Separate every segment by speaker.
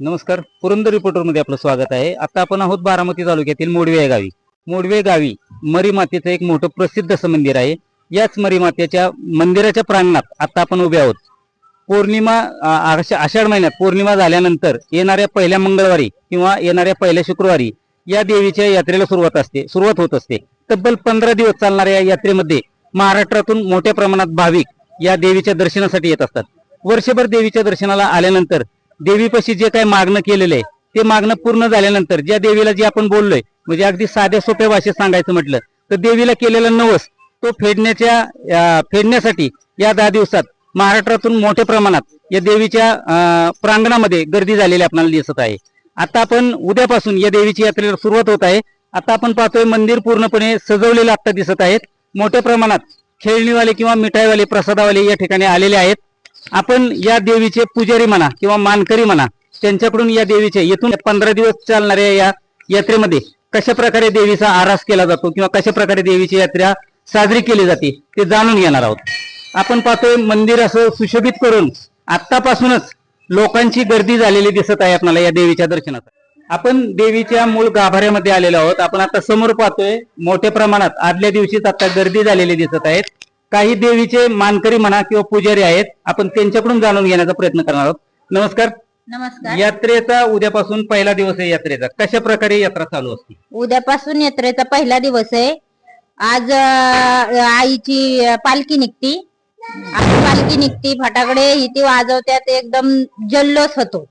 Speaker 1: नमस्कार पुरंदर रिपोर्टरमध्ये आपलं स्वागत आहे. आता आपण आहोत बारामती तालुक्यातील मोडवे या गावी. मोडवे गावी मरी मातेचं एक मोठं प्रसिद्ध असं मंदिर आहे. याच मरी मातेच्या मंदिराच्या प्रांगणात आता आपण उभे आहोत. पौर्णिमा आषाढ महिन्यात पौर्णिमा झाल्यानंतर येणाऱ्या पहिल्या मंगळवारी किंवा येणाऱ्या पहिल्या शुक्रवारी या देवीच्या यात्रेला सुरुवात असते सुरुवात होत असते. तब्बल पंधरा दिवस चालणाऱ्या या यात्रेमध्ये महाराष्ट्रातून मोठ्या प्रमाणात भाविक या देवीच्या दर्शनासाठी येत असतात. वर्षभर देवीच्या दर्शनाला आल्यानंतर देवीपाशी जे काही मागणं केलेलं आहे ते मागणं पूर्ण झाल्यानंतर ज्या देवीला जे आपण बोललोय म्हणजे अगदी साध्या सोप्या भाषेत सांगायचं म्हटलं तर देवीला केलेला नवस तो फेडण्याच्या फेडण्यासाठी या दहा दिवसात महाराष्ट्रातून मोठ्या प्रमाणात या देवीच्या प्रांगणामध्ये गर्दी झालेली आपल्याला दिसत आहे. आता आपण उद्यापासून या देवीची यात्रेला सुरुवात होत आहे. आता आपण पाहतोय मंदिर पूर्णपणे सजवलेलं आता दिसत आहेत. मोठ्या प्रमाणात खेळणीवाले किंवा मिठाईवाले प्रसादावाले या ठिकाणी आलेले आहेत. आपण या देवीचे पुजारी म्हणा किंवा मानकरी म्हणा त्यांच्याकडून या देवीचे येथून पंधरा दिवस चालणाऱ्या या यात्रेमध्ये कशा प्रकारे देवीचा आरास केला जातो किंवा कशा प्रकारे देवीची यात्रा साजरी केली जाते ते जाणून घेणार आहोत. आपण पाहतोय मंदिर असं सुशोभित करून आतापासूनच लोकांची गर्दी झालेली दिसत आहे आपल्याला या देवीच्या दर्शनात. आपण देवीच्या मूळ गाभाऱ्यामध्ये आलेलो आहोत. आपण आता समोर पाहतोय मोठ्या प्रमाणात आदल्या दिवशीच आता गर्दी झालेली दिसत आहेत काही देवीचे मानकरी म्हणा किंवा पुजारी आहेत आपण त्यांच्याकडून जाणून घेण्याचा प्रयत्न करणार आहोत. नमस्कार.
Speaker 2: नमस्कार.
Speaker 1: यात्रेचा उद्यापासून पहिला दिवस आहे यात्रेचा. कशा प्रकारे यात्रा चालू असते?
Speaker 2: उद्यापासून यात्रेचा पहिला दिवस आहे. आज अं, आईची अं, पालखी निघती. आज पालखी निघती. फटाकडे इथे वाजवत्यात. एकदम जल्लोष होतो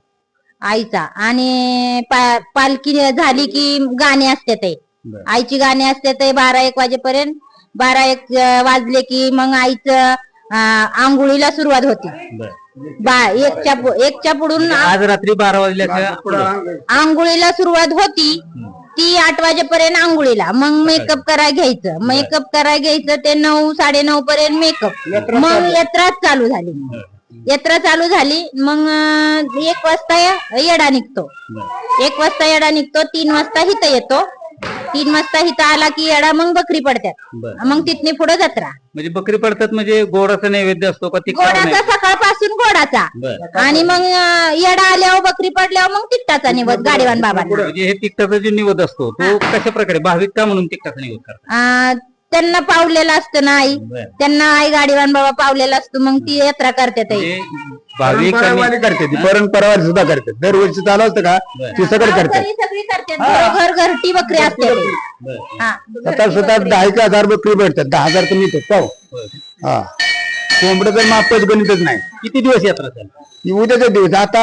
Speaker 2: आईचा. आणि पा- पालखी झाली की गाणे असते ते.
Speaker 1: बरं.
Speaker 2: आईची गाणी असते ते बारा एक वाजेपर्यंत. बारा एक वाजले की मग आईचं आंघोळीला सुरुवात होती. बा एकच्या एकच्या पुढून
Speaker 1: आज रात्री बारा वाजल्याच्या पुढं.
Speaker 2: आंघोळीला सुरुवात होती ती आठ वाजेपर्यंत आंघोळीला. मग मेकअप करायला घ्यायचं. मेकअप करायला घ्यायचं ते नऊ साडे नऊ पर्यंत मेकअप मग यात्रा चालू झाली. यात्रा चालू झाली मग अं, एक वाजता य- येडा निघतो. एक वाजता येडा निघतो तीन वाजता हिथं येतो. तीन वाजता हिथं आला की येडा मग बकरी पडतात. मग तिथने पुढे जत्रा.
Speaker 1: म्हणजे बकरी पडतात म्हणजे गोडाचा नैवेद्य असतो का तिखट
Speaker 2: गोडाचा? सकाळपासून गोडाचा.
Speaker 1: बरं.
Speaker 2: आणि मग अं, येडा आल्यावर बकरी पडल्यावर मग तिकटाचा निवड गाडीवान बाबांना.
Speaker 1: म्हणजे हे तिखटाचा जो निवद असतो तो कशा प्रकारे? भाविक का म्हणून तिखटाचा निवद करतात?
Speaker 2: त्यांना पावलेलं असतं ना आई.
Speaker 1: बरं.
Speaker 2: त्यांना आई गाडीवान बाबा पावलेला असतो मग ती यात्रा करते ते
Speaker 1: म्हणजे भाविक
Speaker 3: परंपरावाले करते ती. परंपरावाले सुद्धा करते. दरवर्षी चालू असतं का? ती सगळं करते.
Speaker 2: सगळी करते. घर घरटी बकरी असते. हा,
Speaker 3: दहा एक हजार बकरी भेटतात. दहा हजार तर मिळतात. का हो? हा. कोंबडं तर मापच गणितच नाही.
Speaker 1: किती दिवस यात्रा चालते
Speaker 3: उद्याचा दिवस. आता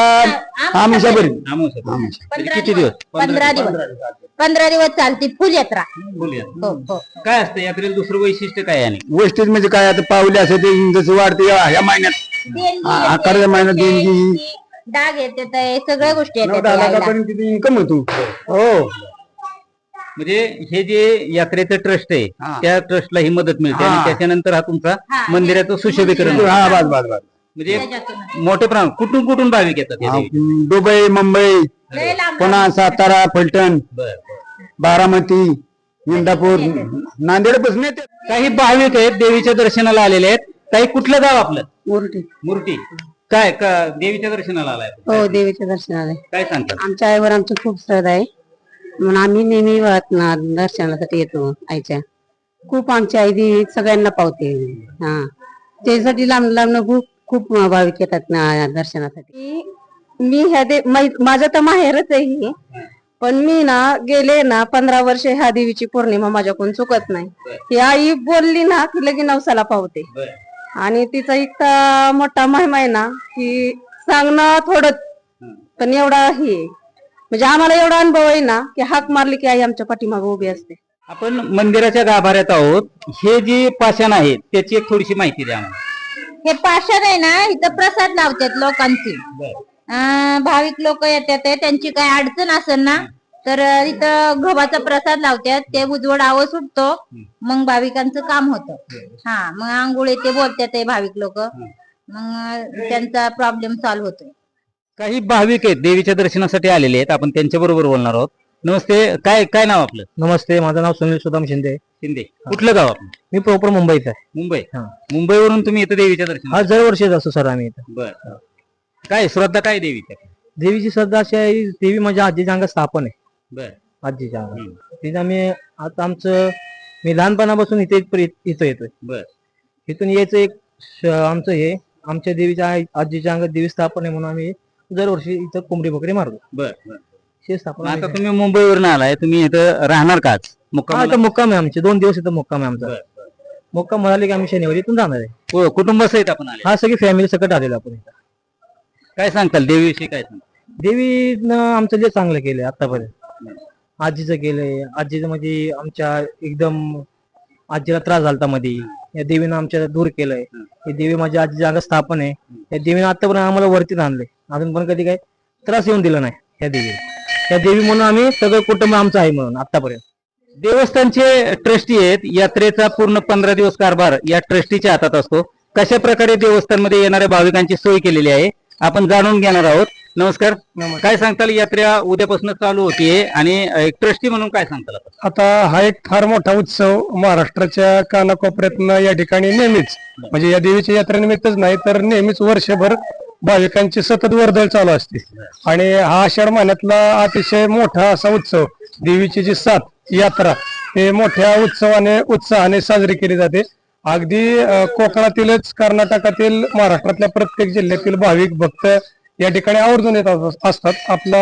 Speaker 3: आमुषापर्यंत
Speaker 1: आमोशा.
Speaker 2: पंधरा
Speaker 1: किती दिवस.
Speaker 2: पंधरा दिवस. पंधरा दिवस. चालते. फुल यात्रा.
Speaker 1: बोलूया
Speaker 2: हो हो.
Speaker 1: काय असतं? यात्रेला दुसरं वैशिष्ट्य काय आहे आणि?
Speaker 3: वेस्टेज म्हणजे काय? आता पावले असं ते जसं वाढते. या या महिन्यात.
Speaker 2: देणगी
Speaker 3: हा,
Speaker 2: येते,
Speaker 3: अकराव्या महिन्यात
Speaker 2: येते,
Speaker 3: देणगी.
Speaker 2: डाग येते ते, सगळ्या गोष्टी
Speaker 3: नऊ
Speaker 2: येतात
Speaker 3: दहा
Speaker 2: यायला.
Speaker 3: लाखापर्यंत तिथे इन्कम होतो हो.
Speaker 1: म्हणजे हे जे यात्रेचं ट्रस्ट आहे. त्या ट्रस्टला ही मदत मिळते. आणि
Speaker 3: हा.
Speaker 1: त्याच्यानंतर हा तुमचा
Speaker 2: हा,
Speaker 1: मंदिराचं सुशोभीकरण
Speaker 3: हा बस
Speaker 1: म्हणजे
Speaker 2: त्याच्यातून.
Speaker 1: मोठे प्रमाण कुठून कुठून भाविक येतात?
Speaker 3: दुबई मुंबई पुन्हा सातारा फलटण
Speaker 1: बरं, बरं.
Speaker 3: बारामती इंदापूर नांदेडपासून येते.
Speaker 1: काही भाविक आहेत देवीच्या दर्शनाला आलेले आहेत. काही कुठलं गाव आपलं?
Speaker 4: मुरटी.
Speaker 1: मूर्ती काय का देवीच्या दर्शनाला आलाय?
Speaker 4: हो देवीच्या दर्शनाला
Speaker 1: काय सांगतात
Speaker 4: आमच्या आईवर आमची खूप श्रद्धा आहे. म्हणून आम्ही नेहमी ना दर्शनासाठी येतो आईच्या. खूप आमची आई देवी सगळ्यांना पावते. हा. त्यासाठी लांब लांब खूप खूप भाविक येतात ना दर्शनासाठी. मी ह्या दे माझं तर माहेरच आहे पण मी ना गेले ना पंधरा वर्ष ह्या देवीची पौर्णिमा माझ्याकडून चुकत नाही. ही आई बोलली ना की लगे नवसाला पावते. आणि तिचा इतका मोठा महिमा आहे ना की सांगणं थोडं पण एवढा हे म्हणजे आम्हाला एवढा अनुभव आहे ना की हाक मारली की आई आमच्या पाठीमागे उभी असते.
Speaker 1: आपण मंदिराच्या गाभाऱ्यात आहोत. हे जे पाषाण आहे त्याची एक थोडीशी माहिती द्या आम्हाला.
Speaker 2: हे पाषाण आहे ना इथं प्रसाद लावतात लोकांची. अं, भाविक लोक येतात ते, त्यांची काय अडचण असेल ना तर इथं गव्हाचा प्रसाद लावतात ते उजवड आव सुटतो मग भाविकांचं काम होतं. हा मग आंघोळ ते बोलतात ते भाविक लोक. मग त्यांचा प्रॉब्लेम सॉल्व्ह होतोय.
Speaker 1: काही भाविक आहेत देवीच्या दर्शनासाठी आलेले आहेत. आपण त्यांच्या बरोबर बोलणार आहोत. नमस्ते काय काय नाव आपलं?
Speaker 5: नमस्ते माझं नाव सुनील सुदाम शिंदे.
Speaker 1: शिंदे. कुठलं गाव आपलं?
Speaker 5: मी प्रॉपर मुंबईचा आहे.
Speaker 1: मुंबई.
Speaker 5: हा.
Speaker 1: मुंबईवरून तुम्ही इथं देवीच्या दर्शन
Speaker 5: हा दरवर्षीच असतो सर आम्ही इथं.
Speaker 1: बर. काय श्रद्धा काय देवीच्या
Speaker 5: देवीची श्रद्धा अशी आहे देवी म्हणजे आजीच्या अंगात स्थापन आहे.
Speaker 1: बर.
Speaker 5: आजीच्या अंगात तिथं आम्ही आता आमचं मी लहानपणापासून इथे इथपर्यंत- इथं येतोय.
Speaker 1: बर.
Speaker 5: इथून यायचं एक श- आमचं हे आमच्या देवीच्या आई- आजीच्या अंगात देवी स्थापन आहे म्हणून आम्ही दरवर्षी इथं कोंबडी बकरी मारतो.
Speaker 1: बर बर.
Speaker 5: हे स्थापन
Speaker 1: मग आता तुम्ही मुंबईवरून आलाय तुम्ही इथं राहणार काच
Speaker 5: हा
Speaker 1: मुक्काम
Speaker 5: इथं मुक्काम आहे आमचे. दोन दिवस इथं मुक्काम आहे आमचा. मुक्काम म्हणाले की आम्ही शनिवारी इथून जाणार आहे.
Speaker 1: कुटुंब सहित आपण आले.
Speaker 5: हा सगळी फॅमिली सकट आलेलो आपण इथं.
Speaker 1: काय सांगताल देवीविषयी काय सांगताल?
Speaker 5: देवीनं आमचं जे चांगलं केलंय आतापर्यंत. आजीचं केलंय. आजीचं म्हणजे आमच्या एकदम आजीला त्रास झालता मध्ये या देवीनं आमच्या दूर केलंय. ही. देवी माझ्या आजीच्या अंगात स्थापन आहे. या देवीनं आतापर्यंत आम्हाला वरतीच आणले अजून पण कधी काही त्रास येऊन दिला नाही या देवीने त्या देवी म्हणून आम्ही सगळं कुटुंब आमचं आहे म्हणून आतापर्यंत
Speaker 1: देवस्थानचे ट्रस्टी आहेत. यात्रेचा पूर्ण पंधरा दिवस कारभार या ट्रस्टीच्या हातात असतो. कशा प्रकारे देवस्थानमध्ये येणाऱ्या भाविकांची सोय केलेली आहे? आपण जाणून घेणार आहोत. नमस्कार. काय सांगताल यात्रा उद्यापासून चालू होतीये आणि एक ट्रस्टी म्हणून काय सांगताल?
Speaker 3: आता हा एक फार मोठा उत्सव महाराष्ट्राच्या कानाकोपऱ्यातनं या ठिकाणी नेहमीच म्हणजे या देवीच्या यात्रेनिमित्तच नाही तर नेहमीच वर्षभर भाविकांची सतत वर्दळ चालू असते. आणि हा आषाढ महिन्यातला अतिशय मोठा असा उत्सव देवीची जी सात यात्रा हे मोठ्या उत्सवाने उत्साहाने साजरी केली जाते. अगदी कोकणातीलच कर्नाटकातील महाराष्ट्रातल्या प्रत्येक जिल्ह्यातील भाविक भक्त या ठिकाणी आवर्जून येत अस- असतात आपला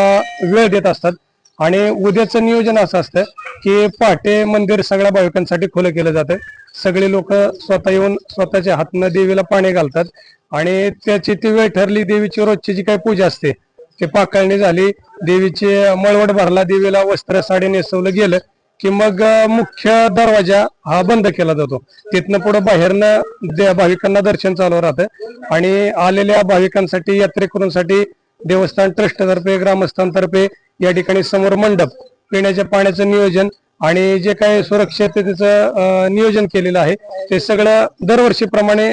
Speaker 3: वेळ देत असतात. आणि उद्याचं नियोजन असं असतं की पहाटे मंदिर सगळ्या भाविकांसाठी खुलं केलं जातं. सगळे लोक स्वतः येऊन स्वतःच्या हातनं देवीला पाणी घालतात. आणि त्याची ती वेळ ठरली देवीची रोजची जी काही पूजा असते ते पाकळणी झाली देवीची मळवट भरला देवीला वस्त्र साडी नेसवलं गेलं की मग मुख्य दरवाजा हा बंद केला जातो. तिथनं पुढे बाहेरनं दे- भाविकांना दर्शन चालू राहतं. आणि आलेल्या भाविकांसाठी यात्रेकरूंसाठी देवस्थान ट्रस्टतर्फे ग्रामस्थांतर्फे या ठिकाणी समोर मंडप पिण्याच्या पाण्याचं नियोजन आणि जे काही सुरक्षिततेचं नियोजन केलेलं आहे ते सगळं दरवर्षीप्रमाणे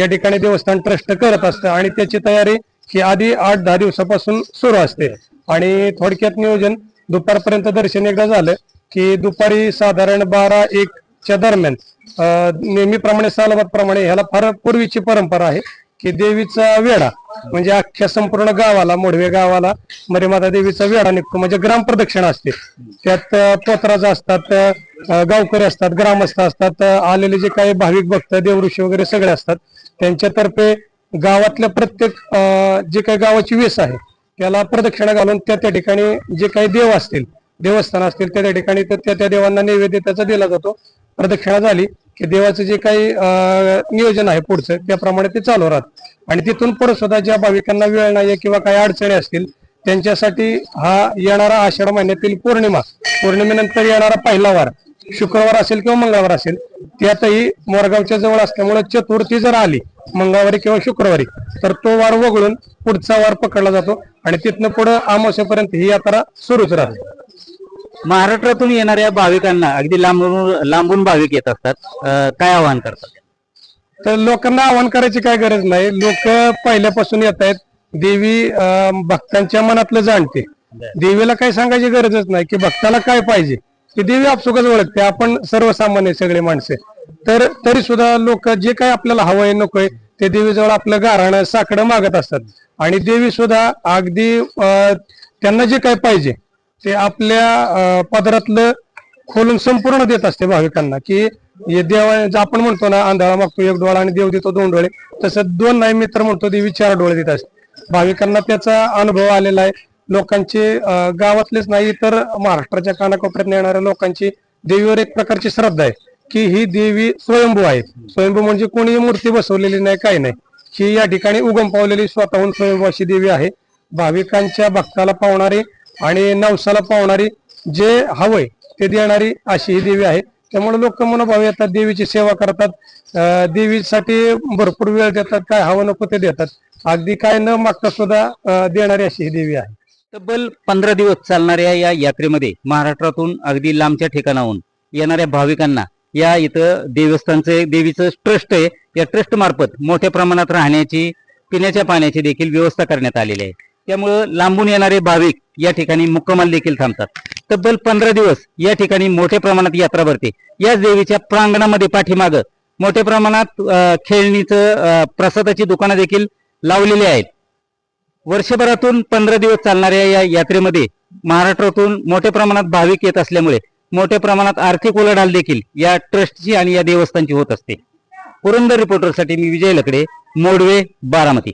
Speaker 3: या ठिकाणी देवस्थान ट्रस्ट करत असतं. आणि त्याची तयारी ही आधी आठ दहा दिवसापासून सुरू असते. आणि थोडक्यात नियोजन दुपारपर्यंत दर्शन एकदा झालं की दुपारी साधारण बारा एक च्या दरम्यान नेहमीप्रमाणे सालाबाद प्रमाणे ह्याला फार पूर्वीची परंपरा आहे की देवीचा वेढा म्हणजे अख्ख्या संपूर्ण गावाला मोडवे गावाला मरेमाता देवीचा वेढा निघतो म्हणजे ग्राम प्रदक्षिणा असते. त्यात अं, पोतराज असतात गावकरी असतात ग्रामस्थ असतात आलेले जे काही भाविक भक्त देवऋषी वगैरे सगळे असतात त्यांच्यातर्फे गावातल्या प्रत्येक जे काही गावाची वेस आहे त्याला प्रदक्षिणा घालून त्या त्या ठिकाणी जे काही देव असतील देवस्थान असतील त्या त्या ठिकाणी तर त्या त्या देवांना नैवेद्य त्याचा दिला जातो. प्रदक्षिणा झाली की देवाचं जे काही अं, नियोजन आहे पुढचं त्याप्रमाणे ते चालू राहत. आणि तिथून पुढे सुद्धा ज्या भाविकांना वेळ नाही किंवा काही अडचणी असतील त्यांच्यासाठी हा येणारा आषाढ महिन्यातील पौर्णिमा पौर्णिमेनंतर येणारा पहिला वार शुक्रवार असेल किंवा मंगळवार असेल त्यातही मोरगावच्या जवळ असल्यामुळे चतुर्थी जर आली मंगळवारी किंवा शुक्रवारी तर तो वार वगळून पुढचा वार पकडला जातो आणि तिथनं पुढे अमावस्येपर्यंत ही यात्रा सुरूच राहते.
Speaker 1: महाराष्ट्रातून येणाऱ्या भाविकांना अगदी लांबून लांबून भाविक येत असतात. काय आवाहन करतात?
Speaker 3: तर लोकांना आवाहन करायची काय गरज नाही. लोक पहिल्यापासून येत आहेत. देवी भक्तांच्या मनातलं जाणते. देवीला काही सांगायची गरजच नाही की भक्ताला काय पाहिजे? की देवी आपसुकच ओळखते. आपण सर्वसामान्य सगळे माणसे. तर तरी सुद्धा लोक जे काही आपल्याला हवंय नकोय ते देवीजवळ आपलं गाराणं साकडं मागत असतात. आणि देवी सुद्धा अगदी त्यांना जे काही पाहिजे ते आपल्या पदरातलं खोलून संपूर्ण देत असते भाविकांना की हे देवा जे आपण म्हणतो ना आंधळा मागतो एक डोळा आणि देव देतो दोन डोळे तसं दोन नाही मित्र म्हणतो देवी चार डोळे देत असते. भाविकांना त्याचा अनुभव आलेला आहे. लोकांचे गावातलेच नाही तर महाराष्ट्राच्या कानाकोपऱ्यात येणाऱ्या लोकांची देवीवर एक प्रकारची श्रद्धा आहे की ही देवी स्वयंभू आहे. स्वयंभू म्हणजे कोणी मूर्ती बसवलेली नाही काही नाही. ही या ठिकाणी उगम पावलेली स्वतःहून स्वयंभू अशी देवी आहे. भाविकांच्या भक्ताला पावणारी आणि नवसाला पावणारी जे हवंय ते देणारी अशी ही देवी आहे. त्यामुळे लोक मनोभाव येतात देवीची सेवा करतात. देवीसाठी भरपूर वेळ देतात काय हवं नको ते देतात. अगदी काय न मागता सुद्धा देणारी अशी ही देवी आहे.
Speaker 1: तब्बल पंधरा दिवस चालणाऱ्या या यात्रेमध्ये महाराष्ट्रातून अगदी लांबच्या ठिकाणाहून येणाऱ्या भाविकांना या इथं देवस्थानचं देवीचं ट्रस्ट आहे. या ट्रस्ट मार्फत मोठ्या प्रमाणात राहण्याची पिण्याच्या पाण्याची देखील व्यवस्था करण्यात आलेली आहे. त्यामुळं लांबून येणारे भाविक या ठिकाणी मुक्कामाल देखील थांबतात. तब्बल पंधरा दिवस या ठिकाणी मोठ्या प्रमाणात यात्रा भरते. याच देवीच्या प्रांगणामध्ये पाठीमाग मोठ्या प्रमाणात खेळणीचं प्रसादाची दुकानं देखील लावलेली आहेत. वर्षभरातून पंधरा दिवस चालणाऱ्या या यात्रेमध्ये महाराष्ट्रातून मोठ्या प्रमाणात भाविक येत असल्यामुळे मोठ्या प्रमाणात आर्थिक उलाढाल देखील या ट्रस्टची आणि या देवस्थानची होत असते. पुरंदर रिपोर्टरसाठी मी विजय लकडे मोडवे बारामती.